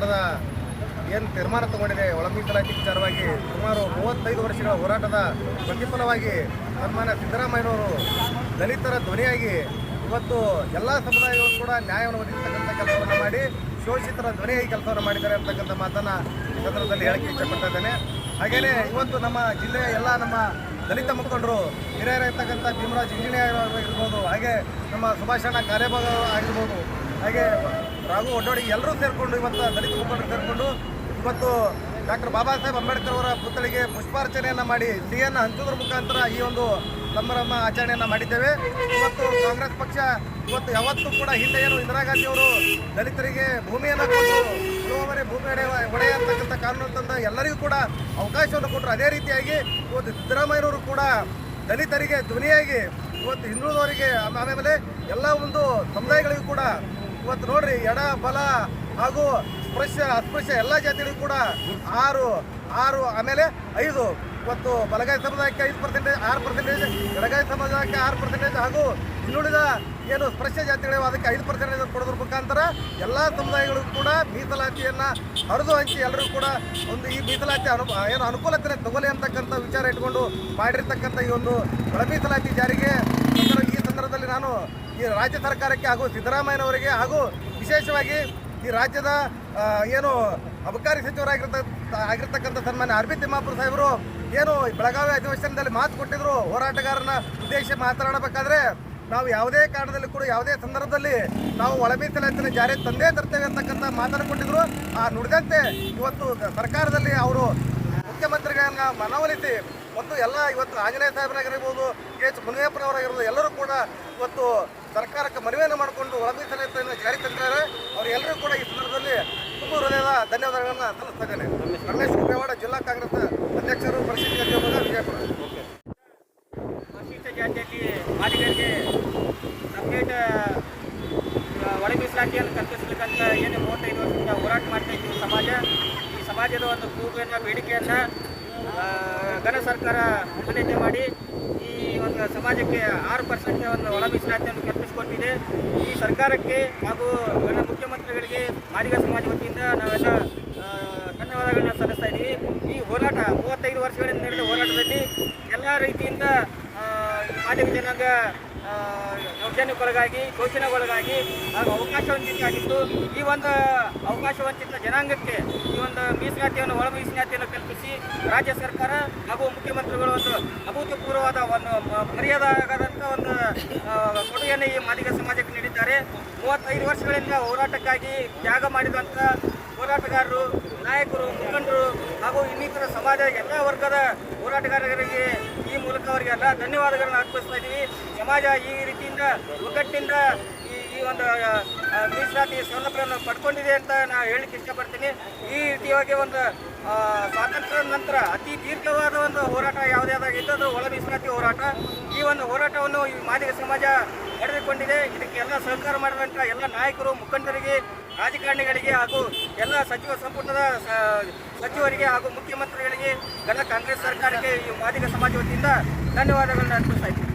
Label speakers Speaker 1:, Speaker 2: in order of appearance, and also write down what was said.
Speaker 1: ಸರ್ಕಾರದ ಏನು ತೀರ್ಮಾನ ತಗೊಂಡಿದೆ ಒಳಮೀಸಲಾತಿ ವಿಚಾರವಾಗಿ ಸುಮಾರು ಮೂವತ್ತೈದು ವರ್ಷಗಳ ಹೋರಾಟದ ಪ್ರತಿಫಲವಾಗಿ ಸನ್ಮಾನ್ಯ ಸಿದ್ದರಾಮಯ್ಯನವರು ದಲಿತರ ಧ್ವನಿಯಾಗಿ ಇವತ್ತು ಎಲ್ಲ ಸಮುದಾಯಗಳು ಕೂಡ ನ್ಯಾಯವನ್ನು ಒದಗಿಸ್ತಕ್ಕಂಥ ಕೆಲಸವನ್ನು ಮಾಡಿ, ಶೋಷಿತರ ಧ್ವನಿಯಾಗಿ ಕೆಲಸವನ್ನು ಮಾಡಿದ್ದಾರೆ ಅಂತಕ್ಕಂಥ ಮಾತನ್ನು ಸಂದರ್ಭದಲ್ಲಿ ಹೇಳಕ್ಕೆ ಇಷ್ಟಪಡ್ತಾ ಇದ್ದೇನೆ. ಹಾಗೆಯೇ ಇವತ್ತು ನಮ್ಮ ಜಿಲ್ಲೆಯ ಎಲ್ಲ ನಮ್ಮ ದಲಿತ ಮುಖಂಡರು, ಹಿರಿಯರಾಗಿರ್ತಕ್ಕಂಥ ಭೀಮರಾಜ್ ಇಂಜಿನಿಯರ್ ಆಗಿರ್ಬೋದು, ಹಾಗೆ ನಮ್ಮ ಸುಭಾಷಣ ಕಾರ್ಯಭಾಗ ಆಗಿರ್ಬೋದು ಹಾಗೆ ರಾಘು ಒಡ್ಡೋಡಿ ಎಲ್ಲರೂ ಸೇರಿಕೊಂಡು ಇವತ್ತು ದಲಿತ ಮುಖಂಡರು ಸೇರಿಕೊಂಡು ಇವತ್ತು ಡಾಕ್ಟರ್ ಬಾಬಾ ಸಾಹೇಬ್ ಅಂಬೇಡ್ಕರ್ ಅವರ ಪುತ್ಥಳಿಗೆ ಪುಷ್ಪಾರ್ಚನೆಯನ್ನು ಮಾಡಿ ಸಿಹಿಯನ್ನು ಹಂಚುವುದರ ಮುಖಾಂತರ ಈ ಒಂದು ಸಂಭ್ರಮ ಆಚರಣೆಯನ್ನು ಮಾಡಿದ್ದೇವೆ. ಇವತ್ತು ಕಾಂಗ್ರೆಸ್ ಪಕ್ಷ ಇವತ್ತು ಯಾವತ್ತೂ ಕೂಡ ಹಿಂದೆ ಏನು ಇಂದಿರಾ ಗಾಂಧಿ ಅವರು ದಲಿತರಿಗೆ ಭೂಮಿಯನ್ನು ಕೊಟ್ಟು ಇಳುವರೆ ಭೂಮಿ ಒಡೆ ಒಡೆಯ ಅಂತಕ್ಕಂಥ ಕಾನೂನು ತಂದ ಎಲ್ಲರಿಗೂ ಕೂಡ ಅವಕಾಶವನ್ನು ಕೊಟ್ಟರು. ಅದೇ ರೀತಿಯಾಗಿ ಇವತ್ತು ಸಿದ್ದರಾಮಯ್ಯನವರು ಕೂಡ ದಲಿತರಿಗೆ ಧ್ವನಿಯಾಗಿ ಇವತ್ತು ಹಿಂದುಳಿದವರಿಗೆ ಆಮ- ಆಮೇಲೆ ಎಲ್ಲ ಒಂದು ಸಮುದಾಯಗಳಿಗೂ ಕೂಡ ಇವತ್ತು ನೋಡ್ರಿ, ಎಡ, ಬಲ ಹಾಗೂ ಸ್ಪೃಶ್ಯ ಅಸ್ಪೃಶ್ಯ ಎಲ್ಲ ಜಾತಿಗಳಿಗೂ ಕೂಡ ಆರು ಆರು, ಆಮೇಲೆ ಐದು. ಇವತ್ತು ಬಲಗಾಯಿ ಸಮುದಾಯಕ್ಕೆ ಐದು ಪರ್ಸೆಂಟೇಜ್ ಆರು ಪರ್ಸೆಂಟೇಜ್ ಎಡಗಾಯಿ ಸಮುದಾಯಕ್ಕೆ ಆರು ಪರ್ಸೆಂಟೇಜ್ ಹಾಗೂ ಇನ್ನುಳಿದ ಏನು ಸ್ಪರ್ಶ ಜಾತಿಗಳಿವೆ, ಅದಕ್ಕೆ ಐದು ಪರ್ಸೆಂಟೇಜ್ ಕೊಡೋದ್ರ ಮುಖಾಂತರ ಎಲ್ಲ ಸಮುದಾಯಗಳಿಗೂ ಕೂಡ ಮೀಸಲಾತಿಯನ್ನು ಹರಿದು ಹಂಚಿ ಎಲ್ಲರೂ ಕೂಡ ಒಂದು ಈ ಮೀಸಲಾತಿ ಅನು, ಏನು ಅನುಕೂಲತೆ ತಗೊಲಿ ಅಂತಕ್ಕಂಥ ವಿಚಾರ ಇಟ್ಕೊಂಡು ಮಾಡಿರ್ತಕ್ಕಂಥ ಈ ಒಂದು ಒಳ ಮೀಸಲಾತಿ ಜಾರಿಗೆ ಈ ಸಂದರ್ಭದಲ್ಲಿ ನಾನು ಈ ರಾಜ್ಯ ಸರ್ಕಾರಕ್ಕೆ ಹಾಗೂ ಸಿದ್ದರಾಮಯ್ಯನವರಿಗೆ ಹಾಗೂ ವಿಶೇಷವಾಗಿ ಈ ರಾಜ್ಯದ ಏನು ಅಬಕಾರಿ ಸಚಿವರಾಗಿರ್ತ, ಆಗಿರ್ತಕ್ಕಂಥ ಸನ್ಮಾನ್ಯ ಆರ್ ಬಿ ತಿಮ್ಮಾಪುರ ಸಾಹೇಬರು ಏನು ಬೆಳಗಾವಿ ಅಧಿವೇಶನದಲ್ಲಿ ಮಾತು ಕೊಟ್ಟಿದ್ರು, ಹೋರಾಟಗಾರನ ಉದ್ದೇಶ ಮಾತನಾಡಬೇಕಾದ್ರೆ ನಾವು ಯಾವುದೇ ಕಾರಣದಲ್ಲಿ ಕೂಡ ಯಾವುದೇ ಸಂದರ್ಭದಲ್ಲಿ ನಾವು ಒಳ ಮೀಸಲಾತಿನ ಜಾರಿ ತಂದೇ ತರ್ತೇವೆ ಅಂತಕ್ಕಂಥ ಮಾತನ್ನು ಆ ನುಡಿದಂತೆ ಇವತ್ತು ಸರ್ಕಾರದಲ್ಲಿ ಅವರು ಮುಖ್ಯಮಂತ್ರಿಗಳನ್ನ ಮನವೊಲಿಸಿ ಮತ್ತು ಎಲ್ಲ ಇವತ್ತು ಆಂಜನೇಯ ಸಾಹೇಬ್ರಾಗಿರ್ಬೋದು, ಕೆ ಎಚ್ ಮುನಿಯಪ್ಪನವರಾಗಿರ್ಬೋದು ಎಲ್ಲರೂ ಕೂಡ ಇವತ್ತು ಸರ್ಕಾರಕ್ಕೆ ಮನವಿಯನ್ನು ಮಾಡಿಕೊಂಡು ಒಳ ಸಲಹೆಯನ್ನು ಜಾರಿ ತಂದಿದ್ದಾರೆ. ಅವರೆಲ್ಲರೂ ಕೂಡ ಈ ಸಂದರ್ಭದಲ್ಲಿ ತುಂಬ ಹೃದಯದ ಧನ್ಯವಾದಗಳನ್ನು ಸಲ್ಲಿಸ್ತಾ ರಮೇಶ್ ಕುಬೇವಾಡ ಜಿಲ್ಲಾ ಕಾಂಗ್ರೆಸ್ ಅಧ್ಯಕ್ಷರು ಪರಿಸ್ಥಿತಿ ಅಧ್ಯಕ್ಷರು ವಿಜಯಪುರ.
Speaker 2: ಪರಿಶಿಷ್ಟ ಜಾತಿಯಲ್ಲಿ ಒಳ ಕಲ್ಪಿಸಬೇಕಂತ ಏನು ಮೂವತ್ತೈದು ವರ್ಷದಿಂದ ಹೋರಾಟ ಮಾಡ್ತಾ ಇದ್ದೀವಿ ಸಮಾಜ. ಈ ಸಮಾಜದ ಒಂದು ಕೂಗನ್ನು ಬೇಡಿಕೆಯನ್ನು ಘನ ಸರ್ಕಾರ ಮಾನ್ಯತೆ ಮಾಡಿ ಸಮಾಜಕ್ಕೆ ಆರು ಪರ್ಸೆಂಟ್ ಒಂದು ಒಳ ಮೀಸಲಾತಿಯನ್ನು ಕಲ್ಪಿಸಿಕೊಟ್ಟಿದೆ ಈ ಸರ್ಕಾರಕ್ಕೆ ಹಾಗೂ ನನ್ನ ಮುಖ್ಯಮಂತ್ರಿಗಳಿಗೆ ಮಾಡಿಗ ಸಮಾಜ ವತಿಯಿಂದ ನಾವೆಲ್ಲ ಧನ್ಯವಾದಗಳನ್ನು ಸಲ್ಲಿಸ್ತಾ ಇದ್ದೀವಿ. ಈ ಹೋರಾಟ ಮೂವತ್ತೈದು ವರ್ಷಗಳಿಂದ ನಡೆದ ಹೋರಾಟದಲ್ಲಿ ಎಲ್ಲ ರೀತಿಯಿಂದ ಮಾಡಿಗ ಜನಾಂಗ ದೌರ್ಜನ್ಯಕ್ಕೊಳಗಾಗಿ ಶೋಷಣೆಗೊಳಗಾಗಿ ಹಾಗೂ ಅವಕಾಶ ವಂಚಿತಾಗಿತ್ತು ಈ ಒಂದು ಅವಕಾಶ ವಂಚಿತ ಜನಾಂಗಕ್ಕೆ ಈ ಒಂದು ಮೀಸಲಾತಿಯನ್ನು ಒಳ ಮೀಸಲಾತಿಯನ್ನು ಕಲ್ಪಿಸಿ ರಾಜ್ಯ ಸರ್ಕಾರ ಹಾಗೂ ಮುಖ್ಯಮಂತ್ರಿಗಳು ಒಂದು ಅಭೂತಪೂರ್ವವಾದ ಒಂದು ಮರ್ಯಾದಾಗದಂಥ ಒಂದು ಕೊಡುಗೆಯನ್ನು ಈ ಮಾದಿಗ ಸಮಾಜಕ್ಕೆ ನೀಡಿದ್ದಾರೆ. ಮೂವತ್ತೈದು ವರ್ಷಗಳಿಂದ ಹೋರಾಟಕ್ಕಾಗಿ ತ್ಯಾಗ ಮಾಡಿದಂಥ ಹೋರಾಟಗಾರರು, ನಾಯಕರು, ಮುಖಂಡರು ಹಾಗೂ ಇನ್ನಿತರ ಸಮಾಜ, ಎಲ್ಲ ವರ್ಗದ ಹೋರಾಟಗಾರರಿಗೆ ಈ ಮೂಲಕ ಅವರಿಗೆಲ್ಲ ಧನ್ಯವಾದಗಳನ್ನು ಅರ್ಪಿಸ್ತಾ ಇದ್ದೀವಿ. ಸಮಾಜ ಈ ರೀತಿಯಿಂದ ಒಗ್ಗಟ್ಟಿನಿಂದ ಈ ಈ ಒಂದು ಮೀಸಲಾತಿ ಸೌಲಭ್ಯವನ್ನು ಪಡ್ಕೊಂಡಿದೆ ಅಂತ ನಾನು ಹೇಳಲಿಕ್ಕೆ ಇಷ್ಟಪಡ್ತೀನಿ. ಈ ರೀತಿಯಾಗಿ ಒಂದು ಸ್ವಾತಂತ್ರ್ಯದ ನಂತರ ಅತಿ ದೀರ್ಘವಾದ ಒಂದು ಹೋರಾಟ ಯಾವುದೇ ಆದಾಗಿದ್ದು ಅದು ಒಳ ಮೀಸಲಾತಿ ಹೋರಾಟ, ಈ ಒಂದು ಹೋರಾಟವನ್ನು ಈ ಮಾದಿಗ ಸಮಾಜ ನಡೆದುಕೊಂಡಿದೆ. ಇದಕ್ಕೆ ಎಲ್ಲ ಸಹಕಾರ ಮಾಡಿದಂಥ ಎಲ್ಲ ನಾಯಕರು, ಮುಖಂಡರಿಗೆ ರಾಜಕಾರಣಿಗಳಿಗೆ ಹಾಗೂ ಎಲ್ಲ ಸಚಿವ ಸಂಪುಟದ ಸಚಿವರಿಗೆ ಹಾಗೂ ಮುಖ್ಯಮಂತ್ರಿಗಳಿಗೆ ಎಲ್ಲ ಕಾಂಗ್ರೆಸ್ ಸರ್ಕಾರಕ್ಕೆ ಈ ಮಾದಿಗ ಸಮಾಜ ವತಿಯಿಂದ ಧನ್ಯವಾದಗಳನ್ನು ಅರ್ಪಿಸ್ತಾ ಇದ್ದೀನಿ.